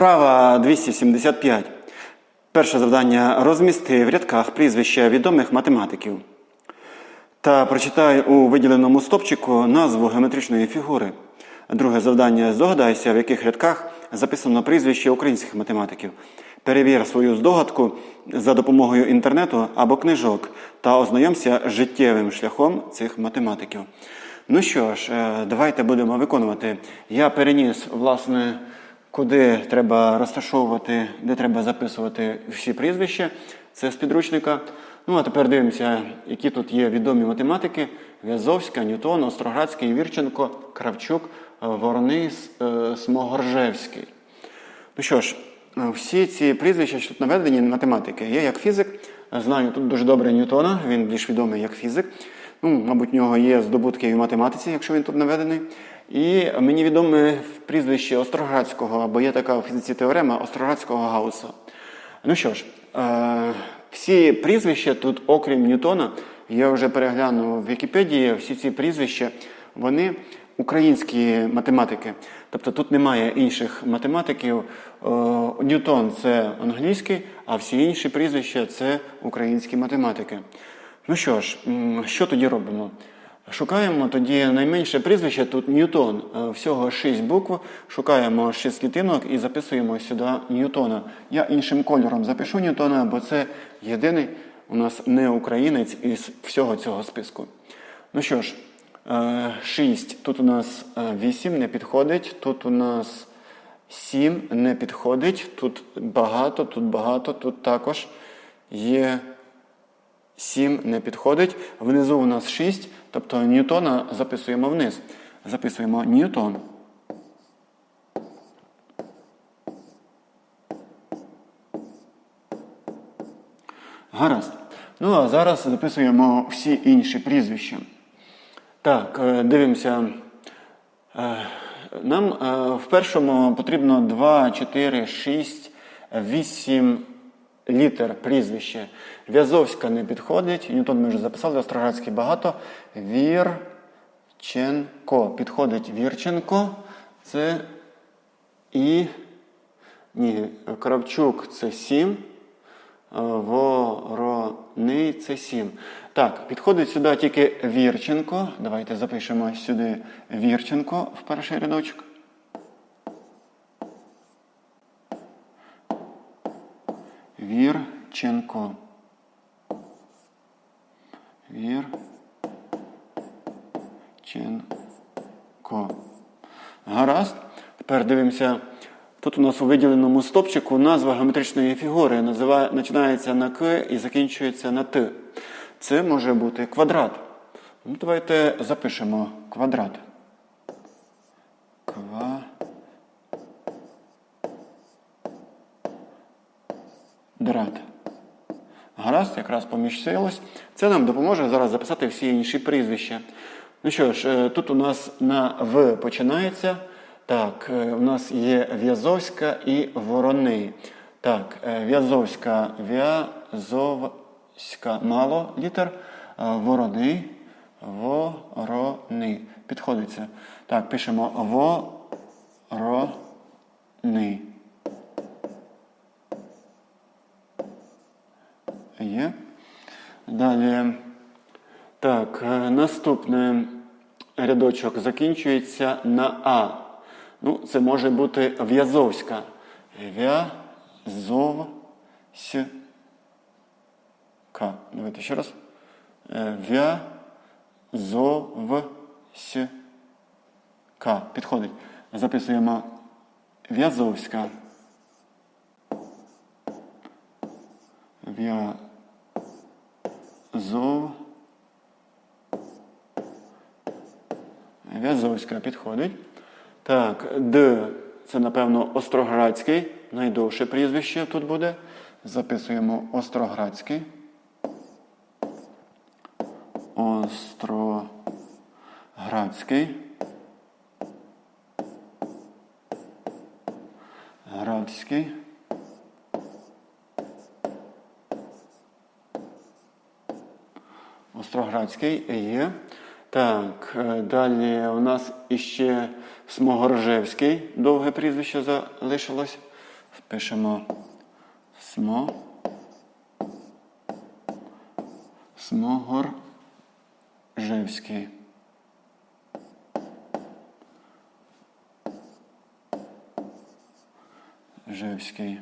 Вправа 275. Перше завдання розмісти в рядках прізвища відомих математиків. Та прочитай у виділеному стопчику назву геометричної фігури. Друге завдання здогадайся, в яких рядках записано прізвище українських математиків. Перевір свою здогадку за допомогою інтернету або книжок та ознайомся з життєвим шляхом цих математиків. Ну що ж, е, давайте будемо виконувати. Я переніс, власне, куди треба розташовувати, де треба записувати всі прізвища. Це з підручника. Ну а тепер дивимося, які тут є відомі математики: В'язовська, Ньютон, Остроградський, Вірченко, Кравчук, Вороний, е, Смогоржевський. Ну що ж, е, всі ці прізвища, що тут наведені математики, я як фізик знаю тут дуже добре Ньютона, він більш відомий як фізик. Ну, мабуть, в нього є здобутки і в математиці, якщо він тут наведений. І мені відоме прізвище Остроградського, бо є така в фізиці теорема Остроградського Гауса. Ну що ж, е, всі прізвища тут, окрім Ньютона, я вже переглянув в Вікіпедії, всі ці прізвища, вони українські математики. Тобто тут немає інших математиків. Е, Ньютон це англійський, а всі інші прізвища це українські математики. Ну що ж, що тоді робимо? Шукаємо тоді найменше прізвище, тут Ньютон. Е, Всього 6 букв. Шукаємо 6 клітинок і записуємо сюди Ньютона. Я іншим кольором запишу Ньютона, бо це єдиний у нас не українець із всього цього списку. Ну що ж, 6. Тут у нас 8 не підходить, тут у нас 7 не підходить, тут багато, тут багато, тут також є 7 не підходить. Внизу у нас 6, тобто Ньютона записуємо вниз. Записуємо Ньютон. Гаразд. Ну а зараз записуємо всі інші прізвища. Так, е, дивимося. Е, Нам е, в першому потрібно 2, 4, 6, 8 літер прізвище. В'язовська не підходить. Ньютон ми вже записали, Остроградський багато. Вірченко. Підходить Вірченко. Це і. Ні, Кравчук це 7. Вороний це 7. Так, підходить сюди тільки Вірченко. Давайте запишемо сюди Вірченко в перший рядочок. Вірченко. Вірченко. Гаразд. Тепер дивимося. Тут у нас у виділеному стопчику назва геометричної фігури називає, починається на К і закінчується на Т. Це може бути квадрат. Ну, давайте запишемо квадрат. Квадрат. Гаразд, якраз поміщилось. Це нам допоможе зараз записати всі інші прізвища. Ну що ж, е, тут у нас на В починається. Так, е, у нас є В'язовська і Ворони. Так, е, В'язовська, В'язовська, мало літер. Ворони, Ворони. Підходиться. Так, пишемо Ворони. Є. Далі. Так, е, наступний рядочок закінчується на А. Ну, це може бути В'язовська. В'язовська. Давайте ще раз. Е, В'язовська. Підходить. Записуємо В'язовська. В'язов. В'язовська підходить. Так, Д. Це, напевно, Остроградський. Найдовше прізвище тут буде. Записуємо Остроградський. Остроградський. Градський. Остроградський є. Так, е, далі у нас іще Смогоржевський. Довге прізвище залишилось. Пишемо смо. Смогоржевський. Жевський.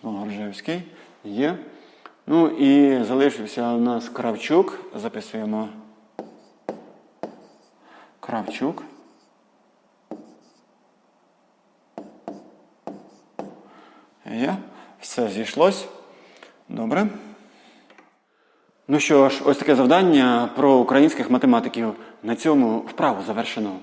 Смогоржевський. Є. Ну і залишився у нас Кравчук. Записуємо. Кравчук. Є. Все зійшлось. Добре. Ну що ж, ось таке завдання про українських математиків. На цьому вправу завершено.